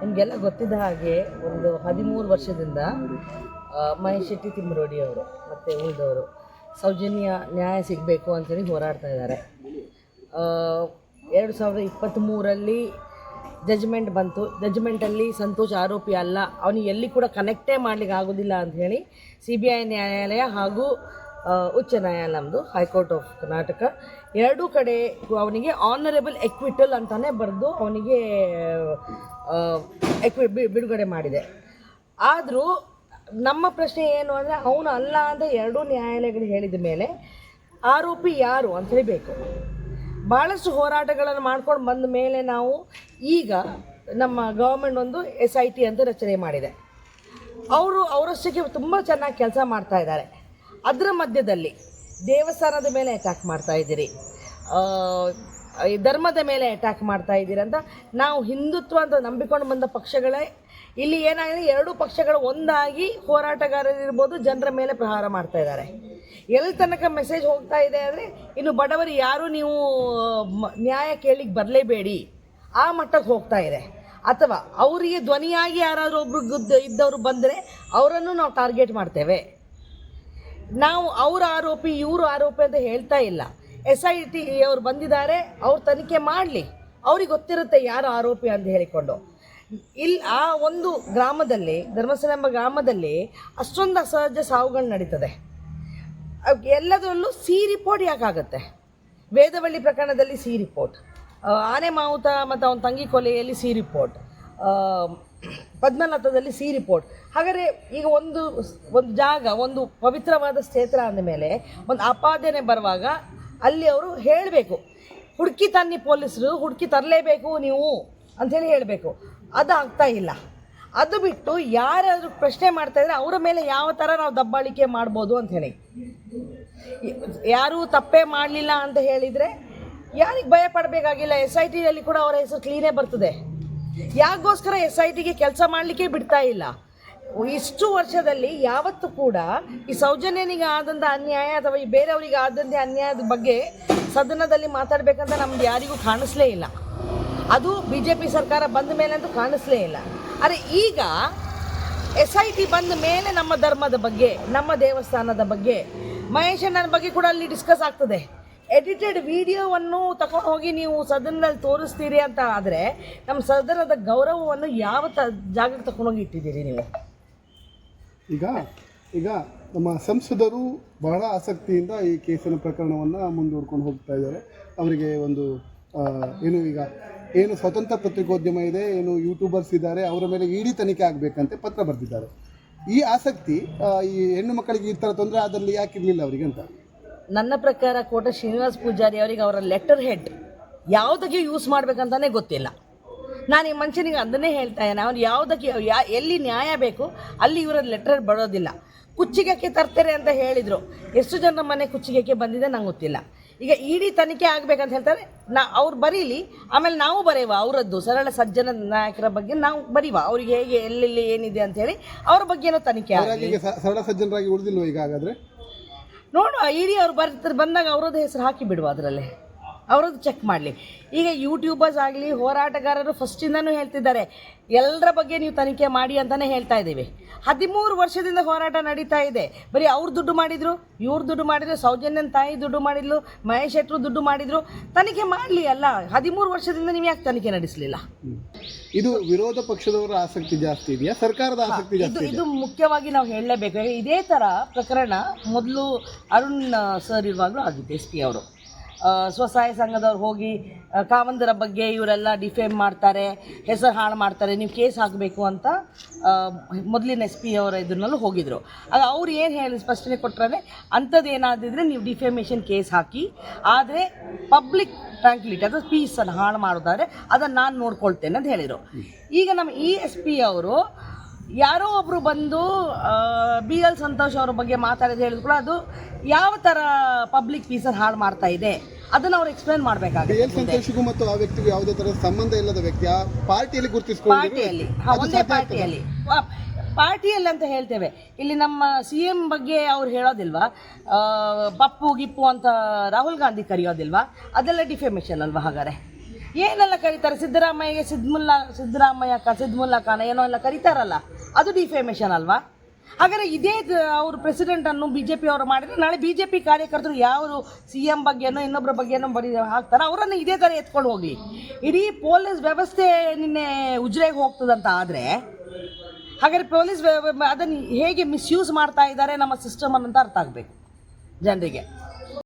ನಿಮಗೆಲ್ಲ ಗೊತ್ತಿದ್ದ ಹಾಗೆ ಒಂದು ಹದಿಮೂರು ವರ್ಷದಿಂದ ಮಹೇಶ್ ಶೆಟ್ಟಿ ತಿಮ್ಮರೋಡಿ ಅವರು ಮತ್ತು ಉಳಿದವರು ಸೌಜನ್ಯ ನ್ಯಾಯ ಸಿಗಬೇಕು ಅಂತೇಳಿ ಹೋರಾಡ್ತಾ ಇದ್ದಾರೆ. ಎರಡು ಸಾವಿರದ ಇಪ್ಪತ್ತ್ಮೂರಲ್ಲಿ ಜಜ್ಮೆಂಟ್ ಬಂತು. ಜಜ್ಮೆಂಟಲ್ಲಿ ಸಂತೋಷ್ ಆರೋಪಿ ಅಲ್ಲ ಅವನಿಗೆ ಎಲ್ಲಿ ಕೂಡ ಕನೆಕ್ಟೇ ಮಾಡಲಿಕ್ಕೆ ಆಗೋದಿಲ್ಲ ಅಂತ ಹೇಳಿ ಸಿ ಬಿ ಐ ನ್ಯಾಯಾಲಯ ಹಾಗೂ ಉಚ್ಚ ನ್ಯಾಯಾಲಯ ಹೈಕೋರ್ಟ್ ಆಫ್ ಕರ್ನಾಟಕ ಎರಡೂ ಕಡೆ ಅವನಿಗೆ ಆನರೇಬಲ್ ಎಕ್ವಿಟಲ್ ಅಂತಲೇ ಬರೆದು ಅವನಿಗೆ ಎಕ್ವಿ ಬಿಡುಗಡೆ ಮಾಡಿದೆ. ಆದರೂ ನಮ್ಮ ಪ್ರಶ್ನೆ ಏನು ಅಂದರೆ ಅವನು ಅಲ್ಲ ಅಂತ ಎರಡೂ ನ್ಯಾಯಾಲಯಗಳು ಹೇಳಿದ ಮೇಲೆ ಆರೋಪಿ ಯಾರು ಅಂತ ಹೇಳಬೇಕು. ಭಾಳಷ್ಟು ಹೋರಾಟಗಳನ್ನು ಮಾಡ್ಕೊಂಡು ಬಂದ ಮೇಲೆ ನಾವು ಈಗ ನಮ್ಮ ಗೌರ್ಮೆಂಟ್ ಒಂದು ಎಸ್ ಐ ಟಿ ಅಂತ ರಚನೆ ಮಾಡಿದೆ. ಅವರು ಅವರಷ್ಟಕ್ಕೆ ತುಂಬ ಚೆನ್ನಾಗಿ ಕೆಲಸ ಮಾಡ್ತಾ ಇದ್ದಾರೆ. ಅದರ ಮಧ್ಯದಲ್ಲಿ ದೇವಸ್ಥಾನದ ಮೇಲೆ ಅಟ್ಯಾಕ್ ಮಾಡ್ತಾ ಇದ್ದೀರಿ. ಈ ಧರ್ಮದ ಮೇಲೆ ಅಟ್ಯಾಕ್ ಮಾಡ್ತಾ ಇದ್ದೀರಂತ ನಾವು ಹಿಂದುತ್ವ ಅಂತ ನಂಬಿಕೊಂಡು ಬಂದ ಪಕ್ಷಗಳೇ, ಇಲ್ಲಿ ಏನಾಗಿದೆ? ಎರಡೂ ಪಕ್ಷಗಳು ಒಂದಾಗಿ ಹೋರಾಟಗಾರರಿರ್ಬೋದು, ಜನರ ಮೇಲೆ ಪ್ರಹಾರ ಮಾಡ್ತಾ ಇದ್ದಾರೆ. ಎಲ್ಲಿ ತನಕ ಮೆಸೇಜ್ ಹೋಗ್ತಾ ಇದೆ ಅಂದರೆ, ಇನ್ನು ಬಡವರು ಯಾರು ನೀವು ನ್ಯಾಯ ಕೇಳಿಕ್ಕೆ ಬರಲೇಬೇಡಿ. ಆ ಮಟ್ಟಕ್ಕೆ ಹೋಗ್ತಾ ಇದೆ. ಅಥವಾ ಅವರಿಗೆ ಧ್ವನಿಯಾಗಿ ಯಾರಾದರೂ ಒಬ್ರು ಇದ್ದವರು ಬಂದರೆ ಅವರನ್ನು ನಾವು ಟಾರ್ಗೆಟ್ ಮಾಡ್ತೇವೆ. ನಾವು ಅವ್ರ ಆರೋಪಿ, ಇವರು ಆರೋಪಿ ಅಂತ ಹೇಳ್ತಾ ಇಲ್ಲ. ಎಸ್ ಐ ಟಿ ಅವ್ರು ಬಂದಿದ್ದಾರೆ, ಅವ್ರು ತನಿಖೆ ಮಾಡಲಿ. ಅವ್ರಿಗೆ ಗೊತ್ತಿರುತ್ತೆ ಯಾರು ಆರೋಪಿ ಅಂತ ಹೇಳಿಕೊಂಡು. ಇಲ್ಲಿ ಆ ಒಂದು ಗ್ರಾಮದಲ್ಲಿ, ಧರ್ಮಸ್ಥಳ ಎಂಬ ಗ್ರಾಮದಲ್ಲಿ ಅಷ್ಟೊಂದು ಅಸಹಜ ಸಾವುಗಳು ನಡೀತದೆ. ಎಲ್ಲದರಲ್ಲೂ ಸಿ ರಿಪೋರ್ಟ್ ಯಾಕಾಗುತ್ತೆ? ವೇದವಳ್ಳಿ ಪ್ರಕರಣದಲ್ಲಿ ಸಿ ರಿಪೋರ್ಟ್. ಆನೆ ಮಾವುತ ಮತ್ತು ಅವನ ತಂಗಿ ಕೊಲೆಯಲ್ಲಿ ಸಿ ರಿಪೋರ್ಟ್. ಪದ್ಮನಾಥದಲ್ಲಿ ಸಿ ರಿಪೋರ್ಟ್. ಹಾಗಾದರೆ ಈಗ ಒಂದು ಒಂದು ಜಾಗ, ಒಂದು ಪವಿತ್ರವಾದ ಕ್ಷೇತ್ರ ಅಂದಮೇಲೆ, ಒಂದು ಆಪಾದನೆ ಬರುವಾಗ ಅಲ್ಲಿ ಅವರು ಹೇಳಬೇಕು. ಹುಡುಕಿ ತನ್ನಿ ಪೊಲೀಸರು, ಹುಡುಕಿ ತರಲೇಬೇಕು ನೀವು ಅಂಥೇಳಿ ಹೇಳಬೇಕು. ಅದು ಆಗ್ತಾ ಇಲ್ಲ. ಅದು ಬಿಟ್ಟು ಯಾರಾದರೂ ಪ್ರಶ್ನೆ ಮಾಡ್ತಾ ಇದ್ರೆ ಅವರ ಮೇಲೆ ಯಾವ ಥರ ನಾವು ದಬ್ಬಾಳಿಕೆ ಮಾಡ್ಬೋದು ಅಂತ ಹೇಳಿ. ಯಾರೂ ತಪ್ಪೇ ಮಾಡಲಿಲ್ಲ ಅಂತ ಹೇಳಿದರೆ ಯಾರಿಗೆ ಭಯ ಪಡಬೇಕಾಗಿಲ್ಲ? ಎಸ್ ಐ ಟಿಯಲ್ಲಿ ಕೂಡ ಅವರ ಹೆಸರು ಕ್ಲೀನೇ ಬರ್ತದೆ. ಯಾಕೋಸ್ಕರ ಎಸ್ ಐ ಟಿಗೆ ಕೆಲಸ ಮಾಡಲಿಕ್ಕೆ ಬಿಡ್ತಾ ಇಲ್ಲ? ಇಷ್ಟು ವರ್ಷದಲ್ಲಿ ಯಾವತ್ತೂ ಕೂಡ ಈ ಸೌಜನ್ಯನಿಗೆ ಆದಂಥ ಅನ್ಯಾಯ ಅಥವಾ ಈ ಬೇರೆಯವರಿಗೆ ಆದಂಥ ಅನ್ಯಾಯದ ಬಗ್ಗೆ ಸದನದಲ್ಲಿ ಮಾತಾಡಬೇಕಂತ ನಮ್ಗೆ ಯಾರಿಗೂ ಕಾಣಿಸ್ಲೇ ಇಲ್ಲ. ಅದು ಬಿ ಜೆ ಪಿ ಸರ್ಕಾರ ಬಂದ ಮೇಲೆ ಅಂತೂ ಕಾಣಿಸ್ಲೇ ಇಲ್ಲ. ಆದರೆ ಈಗ ಎಸ್ ಐ ಟಿ ಬಂದ ಮೇಲೆ ನಮ್ಮ ಧರ್ಮದ ಬಗ್ಗೆ, ನಮ್ಮ ದೇವಸ್ಥಾನದ ಬಗ್ಗೆ ಮಹೇಶಣ್ಣನ ಬಗ್ಗೆ ಕೂಡ ಅಲ್ಲಿ ಡಿಸ್ಕಸ್ ಆಗ್ತದೆ. ಎಡಿಟೆಡ್ ವಿಡಿಯೋವನ್ನು ತಗೊಂಡು ಹೋಗಿ ನೀವು ಸದನದಲ್ಲಿ ತೋರಿಸ್ತೀರಿ ಅಂತ ಆದರೆ, ನಮ್ಮ ಸದನದ ಗೌರವವನ್ನು ಯಾವ ತ, ಜಾಗಕ್ಕೆ ತಗೊಂಡೋಗಿ ಇಟ್ಟಿದ್ದೀರಿ ನೀವು? ಈಗ ಈಗ ನಮ್ಮ ಸಂಸದರು ಬಹಳ ಆಸಕ್ತಿಯಿಂದ ಈ ಕೇಸಿನ ಪ್ರಕರಣವನ್ನು ಮುಂದೂಡ್ಕೊಂಡು ಹೋಗ್ತಾ ಇದ್ದಾರೆ. ಅವರಿಗೆ ಒಂದು ಏನು ಈಗ, ಏನು ಸ್ವತಂತ್ರ ಪತ್ರಿಕೋದ್ಯಮ ಇದೆ, ಏನು ಯೂಟ್ಯೂಬರ್ಸ್ ಇದ್ದಾರೆ, ಅವರ ಮೇಲೆ ಇಡೀ ತನಿಖೆ ಆಗಬೇಕಂತೆ ಪತ್ರ ಬರೆದಿದ್ದಾರೆ. ಈ ಆಸಕ್ತಿ ಈ ಹೆಣ್ಣು ಮಕ್ಕಳಿಗೆ ಈ ಥರ ತೊಂದರೆ ಅದರಲ್ಲಿ ಯಾಕಿರಲಿಲ್ಲ ಅವರಿಗೆ ಅಂತ? ನನ್ನ ಪ್ರಕಾರ ಕೋಟ ಶ್ರೀನಿವಾಸ್ ಪೂಜಾರಿ ಅವರಿಗೆ ಅವರ ಲೆಟರ್ ಹೆಡ್ ಯಾವುದಕ್ಕೆ ಯೂಸ್ ಮಾಡಬೇಕಂತಲೇ ಗೊತ್ತಿಲ್ಲ. ನಾನು ಈ ಮನುಷ್ಯನಿಗೆ ಅದನ್ನೇ ಹೇಳ್ತಾ ಇದ್ದೇನೆ. ಅವ್ನು ಯಾವುದಕ್ಕೆ ಯಾ ಎಲ್ಲಿ ನ್ಯಾಯ ಬೇಕು ಅಲ್ಲಿ ಇವರ ಲೆಟರ್ ಬರೋದಿಲ್ಲ. ಕುಚ್ಚಿಗೆಕ್ಕೆ ತರ್ತಾರೆ ಅಂತ ಹೇಳಿದರು. ಎಷ್ಟು ಜನರ ಮನೆ ಕುಚ್ಚಿಗೆಕ್ಕೆ ಬಂದಿದೆ ನಂಗೆ ಗೊತ್ತಿಲ್ಲ. ಈಗ ಇಡೀ ತನಿಖೆ ಆಗಬೇಕಂತ ಹೇಳ್ತಾರೆ. ನಾ ಅವ್ರು ಬರೀಲಿ ಆಮೇಲೆ ನಾವು ಬರೆಯುವ ಅವರದ್ದು ಸರಳ ಸಜ್ಜನ ನಾಯಕರ ಬಗ್ಗೆ ನಾವು ಬರೀವ. ಅವ್ರಿಗೆ ಹೇಗೆ ಎಲ್ಲೆಲ್ಲಿ ಏನಿದೆ ಅಂತೇಳಿ ಅವ್ರ ಬಗ್ಗೆನೂ ತನಿಖೆ ಆಗಲಿ. ಸರಳ ಸಜ್ಜನರಾಗಿ ಉಳಿದಿಲ್ವ ಈಗ ಹಾಗಾದರೆ ನೋಡುವ ಇಡೀ ಅವ್ರು ಬರ್ತಾರೆ ಬಂದಾಗ ಅವರದ್ದು ಹೆಸರು ಹಾಕಿ ಬಿಡುವ ಅದರಲ್ಲಿ. ಅವರದ್ದು ಚೆಕ್ ಮಾಡಲಿ. ಈಗ ಯೂಟ್ಯೂಬರ್ಸ್ ಆಗಲಿ ಹೋರಾಟಗಾರರು ಫಸ್ಟಿಂದನೂ ಹೇಳ್ತಿದ್ದಾರೆ. ಎಲ್ಲರ ಬಗ್ಗೆ ನೀವು ತನಿಖೆ ಮಾಡಿ ಅಂತಲೇ ಹೇಳ್ತಾ ಇದ್ದೀವಿ. ಹದಿಮೂರು ವರ್ಷದಿಂದ ಹೋರಾಟ ನಡೀತಾ ಇದೆ. ಬರೀ ಅವ್ರು ದುಡ್ಡು ಮಾಡಿದ್ರು ಇವ್ರು ದುಡ್ಡು ಮಾಡಿದ್ರು ಸೌಜನ್ಯನ ತಾಯಿ ದುಡ್ಡು ಮಾಡಿದ್ಲು ಮಹೇಶ್ ಶೆಟ್ರು ದುಡ್ಡು ಮಾಡಿದ್ರು. ತನಿಖೆ ಮಾಡಲಿ ಅಲ್ಲ ಹದಿಮೂರು ವರ್ಷದಿಂದ ನೀವು ಯಾಕೆ ತನಿಖೆ ನಡೆಸಲಿಲ್ಲ? ಇದು ವಿರೋಧ ಪಕ್ಷದವರ ಆಸಕ್ತಿ ಜಾಸ್ತಿ ಇದೆಯಾ? ಸರ್ಕಾರದ ಆಸಕ್ತಿ ಇದು ಜಾಸ್ತಿ ಇದು ಮುಖ್ಯವಾಗಿ ನಾವು ಹೇಳಲೇಬೇಕು. ಇದೇ ಥರ ಪ್ರಕರಣ ಮೊದಲು ಅರುಣ್ ಸರ್ ಇರುವಾಗಲೂ ಆಗಿತ್ತು ಎಸ್ ಪಿ ಅವರು. ಸ್ವಸಹಾಯ ಸಂಘದವ್ರು ಹೋಗಿ ಕಾವಂದರ ಬಗ್ಗೆ ಇವರೆಲ್ಲ ಡಿಫೇಮ್ ಮಾಡ್ತಾರೆ, ಹೆಸರು ಹಾಳು ಮಾಡ್ತಾರೆ, ನೀವು ಕೇಸ್ ಹಾಕಬೇಕು ಅಂತ ಮೊದಲಿನ ಎಸ್ ಪಿ ಅವರ ಇದ್ರಲ್ಲೂ ಹೋಗಿದ್ರು. ಆಗ ಅವ್ರು ಏನು ಹೇಳಿ ಸ್ಪಷ್ಟನೆ ಕೊಟ್ಟರೆ ಅಂಥದ್ದು ಏನಾದಿದ್ರೆ ನೀವು ಡಿಫೇಮೇಷನ್ ಕೇಸ್ ಹಾಕಿ, ಆದರೆ ಪಬ್ಲಿಕ್ ಟ್ರಾಂಕ್ಲಿಟಿ ಅಥವಾ ಪೀಸನ್ನು ಹಾಳು ಮಾಡೋದಾದರೆ ಅದನ್ನು ನಾನು ನೋಡ್ಕೊಳ್ತೇನೆ ಅಂತ ಹೇಳಿದರು. ಈಗ ನಮ್ಮ ಇ ಎಸ್ ಪಿ ಅವರು ಯಾರೋ ಒಬ್ಬರು ಬಂದು ಬಿ ಎಲ್ ಸಂತೋಷ್ ಅವ್ರ ಬಗ್ಗೆ ಮಾತಾಡೋದು ಹೇಳಿದ್ರು ಕೂಡ ಅದು ಯಾವ ಥರ ಪಬ್ಲಿಕ್ ಪೀಸನ್ನು ಹಾಳು ಮಾಡ್ತಾ ಇದೆ ಅದನ್ನು ಅವ್ರು ಎಕ್ಸ್ಪ್ಲೇನ್ ಎಲ್ ಮಾಡಬೇಕಾಗುತ್ತೆ ಸಂತೋಷಿಗೂ ಮತ್ತು ಆ ವ್ಯಕ್ತಿಗೂ ಯಾವುದೇ ಥರದ ಸಂಬಂಧ ಇಲ್ಲದ ವ್ಯಕ್ತಿ ಆ ಪಾರ್ಟಿಯಲ್ಲಿ ಗುರುತಿಸ್ಕೊಂಡು ಪಾರ್ಟಿಯಲ್ಲಿ. ಒಂದೇ ಪಾರ್ಟಿಯಲ್ಲಿ. ಪಾರ್ಟಿಯಲ್ಲಿ ಅಂತ ಹೇಳ್ತೇವೆ. ಇಲ್ಲಿ ನಮ್ಮ ಸಿ ಎಂ ಬಗ್ಗೆ ಅವ್ರು ಹೇಳೋದಿಲ್ವಾ? ಪಪ್ಪು ಗಿಪ್ಪು ಅಂತ ರಾಹುಲ್ ಗಾಂಧಿ ಕರೆಯೋದಿಲ್ವಾ? ಅದೆಲ್ಲ ಡಿಫೆಮೇಷನ್ ಅಲ್ವಾ ಹಾಗಾದ್ರೆ? ಏನೆಲ್ಲ ಕರೀತಾರೆ? ಸಿದ್ದರಾಮಯ್ಯಗೆ ಸಿದ್ಮುಲ್ಲಾ ಸಿದ್ದರಾಮಯ್ಯ ಕ ಸಿದ್ಮುಲ್ಲಾ ಖಾನ ಏನೋ ಎಲ್ಲ ಕರೀತಾರಲ್ಲ. ಅದು ಡಿಫೇಮೇಷನ್ ಅಲ್ವಾ? ಹಾಗಾದ್ರೆ ಇದೇ ಅವರು ಪ್ರೆಸಿಡೆಂಟನ್ನು ಬಿ ಜೆ ಪಿ ಅವರು ಮಾಡಿದ್ರೆ ನಾಳೆ ಬಿ ಜೆ ಪಿ ಕಾರ್ಯಕರ್ತರು ಯಾರು ಸಿ ಎಂ ಬಗ್ಗೆನೋ ಇನ್ನೊಬ್ಬರ ಬಗ್ಗೆನೋ ಬರೀ ಹಾಕ್ತಾರೆ, ಅವರನ್ನು ಇದೇ ಥರ ಎತ್ಕೊಂಡು ಹೋಗಲಿ. ಇಡೀ ಪೊಲೀಸ್ ವ್ಯವಸ್ಥೆ ನಿನ್ನೆ ಉಜ್ರೆಗೆ ಹೋಗ್ತದಂತ ಆದರೆ, ಹಾಗಾದ್ರೆ ಪೊಲೀಸ್ ಅದನ್ನು ಹೇಗೆ ಮಿಸ್ಯೂಸ್ ಮಾಡ್ತಾ ಇದ್ದಾರೆ ನಮ್ಮ ಸಿಸ್ಟಮ್ ಅಂತ ಅರ್ಥ ಆಗಬೇಕು. ಜನರಿಗೆ.